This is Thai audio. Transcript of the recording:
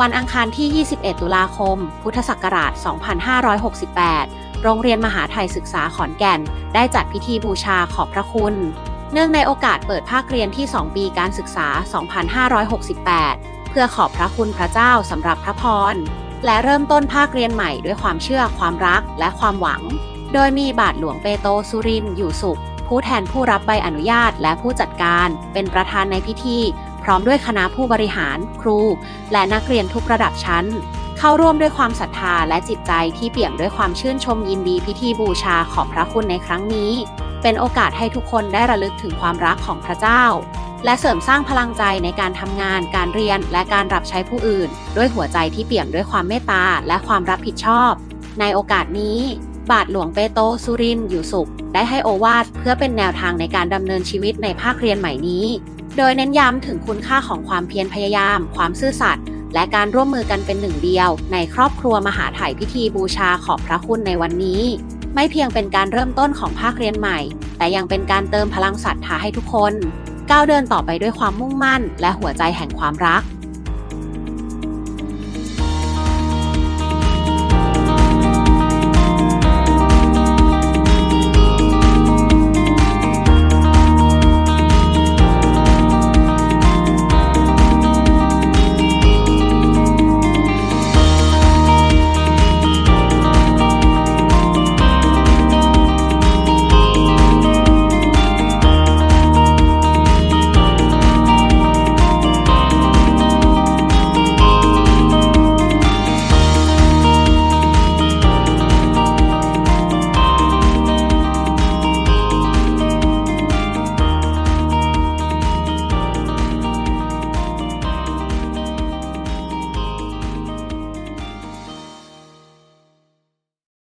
วันอังคารที่ 21 ตุลาคม พุทธศักราช 2568 โรงเรียนมหาไทยศึกษาขอนแก่น ได้จัดพิธีบูชาขอบพระคุณ เนื่องในโอกาสเปิดภาคเรียนที่ 2 ปีการศึกษา 2568 เพื่อขอบพระคุณพระเจ้าสำหรับพระพร และเริ่มต้นภาคเรียนใหม่ด้วยความเชื่อความรักและความหวัง โดยมีบาทหลวงเปโตสุรินทร์อยู่สุข ผู้แทนผู้รับใบอนุญาตและผู้จัดการ เป็นประธานในพิธี ร้อมด้วยคณะผู้บริหาร ครู และนักเรียนทุกระดับชั้น เข้าร่วมด้วยความศรัทธาและจิตใจที่เปี่ยมด้วยความชื่นชมยินดีพิธีบูชาขอบพระคุณในครั้งนี้ เป็นโอกาสให้ทุกคนได้ระลึกถึงความรักของพระเจ้า และเสริมสร้างพลังใจในการทำงาน การเรียน และการรับใช้ผู้อื่น ด้วยหัวใจที่เปี่ยมด้วยความเมตตาและความรับผิดชอบ ในโอกาสนี้บาทหลวงเปโตสุรินทร์อยู่สุข ได้ให้โอวาทเพื่อเป็นแนวทางในการดำเนินชีวิตในภาคเรียนใหม่นี้ โดยเน้นย้ำถึงคุณค่าของความเพียรพยายาม ความซื่อสัตย์และการร่วมมือกันเป็นหนึ่งเดียว ในครอบครัวมหาถ่ายพิธีบูชาขอบพระคุณในวันนี้ ไม่เพียงเป็นการเริ่มต้นของภาคเรียนใหม่ แต่ยังเป็นการเติมพลังศรัทธาให้ทุกคน ก้าวเดินต่อไปด้วยความมุ่งมั่น และหัวใจแห่งความรัก